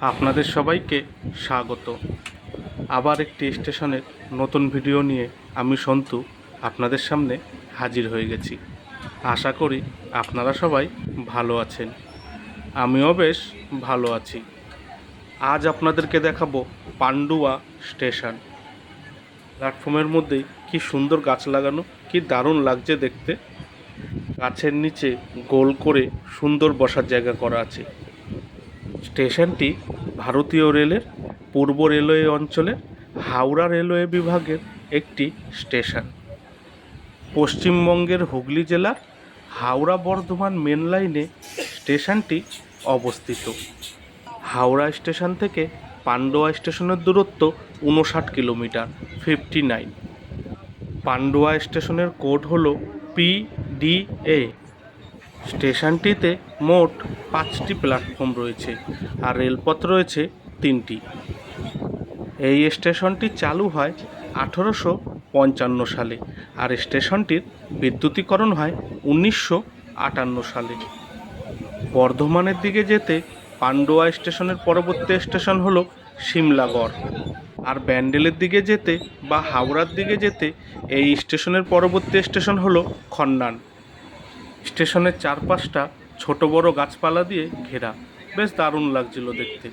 আপনাদের সবাইকে স্বাগত। আবার একটি স্টেশনের নতুন ভিডিও নিয়ে আমি সন্তু আপনাদের সামনে হাজির হয়ে গেছি। আশা করি আপনারা সবাই ভালো আছেন। আমিও বেশ ভালো আছি। আজ আপনাদেরকে দেখাবো পান্ডুয়া স্টেশন। প্ল্যাটফর্মের মধ্যেই কি সুন্দর গাছ লাগানো, কি দারুণ লাগছে দেখতে। গাছের নিচে গোল করে সুন্দর বসার জায়গা করা আছে। স্টেশনটি ভারতীয় রেলের পূর্ব রেলওয়ে অঞ্চলের হাওড়া রেলওয়ে বিভাগের একটি স্টেশন। পশ্চিমবঙ্গের হুগলি জেলার হাওড়া বর্ধমান মেন লাইনে স্টেশনটি অবস্থিত। হাওড়া স্টেশন থেকে পান্ডুয়া স্টেশনের দূরত্ব উনষাট কিলোমিটার, ফিফটি নাইন। পান্ডুয়া স্টেশনের কোড হল পিডিএ স্টেশনটিতে মোট পাঁচটি প্ল্যাটফর্ম রয়েছে আর রেলপথ রয়েছে তিনটি। এই স্টেশনটি চালু হয় আঠেরোশো পঞ্চান্ন সালে আর স্টেশনটির বিদ্যুতীকরণ হয় উনিশশো আটান্ন সালে। বর্ধমানের দিকে যেতে পান্ডুয়া স্টেশনের পরবর্তী স্টেশন হলো সিমলাগড় আর ব্যান্ডেলের দিকে যেতে বা হাওড়ার দিকে যেতে এই স্টেশনের পরবর্তী স্টেশন হলো খন্নান। স্টেশনের চারপাশটা ছোট বড় গাছপালা দিয়ে ঘেরা। বেশ দারুণ লাগছিল দেখতে।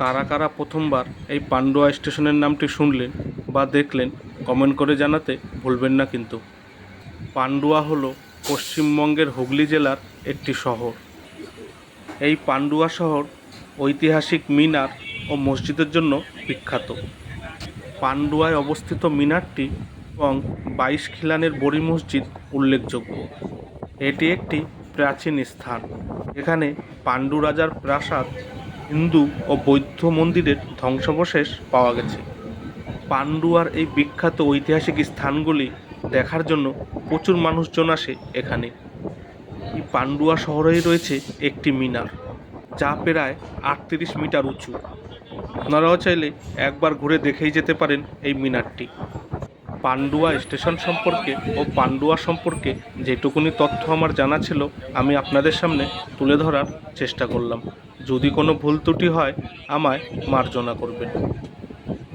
কারা কারা প্রথমবার এই পান্ডুয়া স্টেশনের নামটি শুনলেন বা দেখলেন, কমেন্ট করে জানাতে ভুলবেন না কিন্তু। পান্ডুয়া হলো পশ্চিমবঙ্গের হুগলি জেলার একটি শহর। এই পান্ডুয়া শহর ঐতিহাসিক মিনার ও মসজিদের জন্য বিখ্যাত। পান্ডুয়ায় অবস্থিত মিনারটি এবং বাইশ খিলানের বড়ি মসজিদ উল্লেখযোগ্য। এটি একটি প্রাচীন স্থান। এখানে পাণ্ডু রাজার প্রাসাদ, হিন্দু ও বৌদ্ধ মন্দিরের ধ্বংসাবশেষ পাওয়া গেছে। পান্ডুয়ার এই বিখ্যাত ঐতিহাসিক স্থানগুলি দেখার জন্য প্রচুর মানুষজন আসে এখানে। এই পান্ডুয়া শহরেই রয়েছে একটি মিনার, যা প্রায় আটত্রিশ মিটার উঁচু। আপনারাও চাইলে একবার ঘুরে দেখেই যেতে পারেন এই মিনারটি। পান্ডুয়া স্টেশন সম্পর্কে ও পান্ডুয়া সম্পর্কে যেটুকুনি তথ্য আমার জানা ছিল, আমি আপনাদের সামনে তুলে ধরার চেষ্টা করলাম। যদি কোনো ভুল ত্রুটি হয়, আমায় মার্জনা করবেন।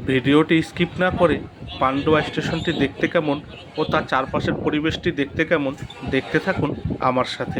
ভিডিওটি স্কিপ না করে পান্ডুয়া স্টেশনটি দেখতে কেমন ও তার চারপাশের পরিবেশটি দেখতে কেমন, দেখতে থাকুন আমার সাথে।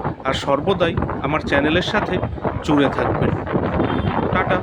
আর সর্বদাই আমার চ্যানেলের সাথে জুড়ে থাকবেন। টাটা।